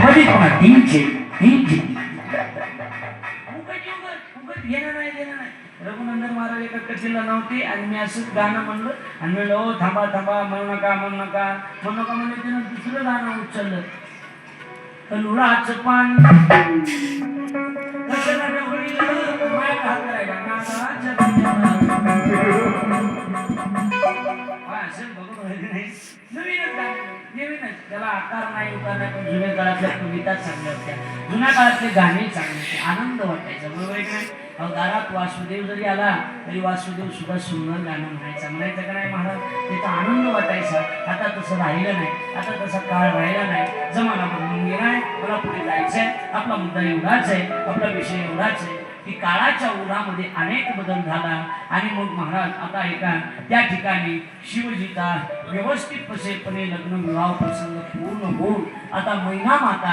त्यामध्ये पुन्हा तीनशे तीनशे उगाच उगाच उगाच नाही देणं नाही रघुनंदन महाराज एका कथेला नव्हते आणि मी असंच गाणं म्हणलं आणि म्हणलं ओ थांबा थांबा म्हणू नका म्हणू नका म्हणू नका म्हणजे त्यानं दुसरं गाणं उचललं कलुळाचं पान नवीन त्याला आकार नाही उकार नाही जुन्या काळातल्या कविता चांगल्या होत्या. जुन्या काळातले गाणे चांगले होते. आनंद वाटायचा बरोबर आहे काय दारात वासुदेव जरी आला तरी वासुदेव सुद्धा सुंदर गाणं म्हणायचा. म्हणायचं का नाही महाराज त्याचा आनंद वाटायचा. आता तसं राहिलं नाही. आता तसा काळ राहिला नाही. जमाना बदलून गेलाय मला पुढे जायचंय. आपला मुद्दा एवढाच आहे. आपला विषय एवढाच आहे. की काळाच्या ओढामध्ये अनेक बदल झाला. आणि मग महाराज आता एका त्या ठिकाणी शिवजीचा व्यवस्थित पसेपणे लग्न विवाह प्रसंग पूर्ण होऊन आता महिना माता